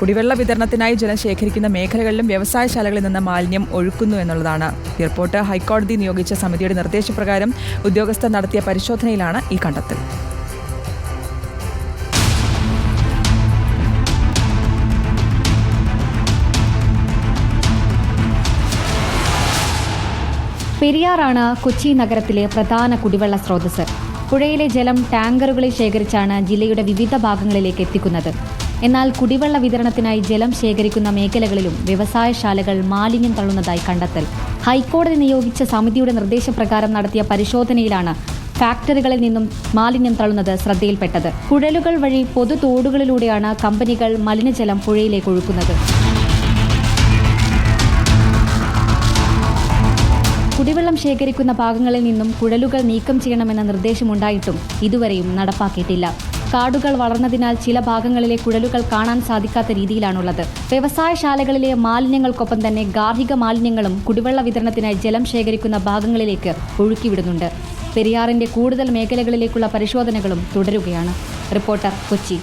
കുടിവെള്ള വിതരണത്തിനായി ജലം ശേഖരിക്കുന്ന മേഖലകളിലും വ്യവസായശാലകളിൽ നിന്ന് മാലിന്യം ഒഴുക്കുന്നു എന്നുള്ളതാണ്. റിപ്പോർട്ട് ഹൈക്കോടതി നിയോഗിച്ച സമിതിയുടെ നിർദ്ദേശപ്രകാരം ഉദ്യോഗസ്ഥർ നടത്തിയ പരിശോധനയിലാണ് ഈ കണ്ടെത്തൽ. പെരിയാറാണ് കൊച്ചി നഗരത്തിലെ പ്രധാന കുടിവെള്ള സ്രോതസ് പുഴയിലെ ജലം ടാങ്കറുകളിൽ ശേഖരിച്ചാണ് ജില്ലയുടെ വിവിധ ഭാഗങ്ങളിലേക്ക് എത്തിക്കുന്നത്. എന്നാൽ കുടിവെള്ള വിതരണത്തിനായി ജലം ശേഖരിക്കുന്ന മേഖലകളിലും വ്യവസായശാലകൾ മാലിന്യം തള്ളുന്നതായി കണ്ടെത്തൽ. ഹൈക്കോടതി നിയോഗിച്ച സമിതിയുടെ നിർദ്ദേശപ്രകാരം നടത്തിയ പരിശോധനയിലാണ് ഫാക്ടറികളിൽ നിന്നും മാലിന്യം തള്ളുന്നത് ശ്രദ്ധയിൽപ്പെട്ടത്. കുഴലുകൾ വഴി പൊതു തോടുകളിലൂടെയാണ് കമ്പനികൾ മലിനജലം പുഴയിലേക്ക് ഒഴുക്കുന്നത്. കുടിവെള്ളം ശേഖരിക്കുന്ന ഭാഗങ്ങളിൽ നിന്നും കുഴലുകൾ നീക്കം ചെയ്യണമെന്ന നിർദ്ദേശമുണ്ടായിട്ടും ഇതുവരെയും നടപ്പാക്കിയിട്ടില്ല. കാടുകൾ വളർന്നതിനാൽ ചില ഭാഗങ്ങളിലെ കുഴലുകൾ കാണാൻ സാധിക്കാത്ത രീതിയിലാണുള്ളത്. വ്യവസായശാലകളിലെ മാലിന്യങ്ങൾക്കൊപ്പം തന്നെ ഗാർഹിക മാലിന്യങ്ങളും കുടിവെള്ള വിതരണത്തിനായി ജലം ശേഖരിക്കുന്ന ഭാഗങ്ങളിലേക്ക് ഒഴുക്കിവിടുന്നുണ്ട്. പെരിയാറിന്റെ കൂടുതൽ മേഖലകളിലേക്കുള്ള പരിശോധനകളും തുടരുകയാണ്. റിപ്പോർട്ടർ കൊച്ചി.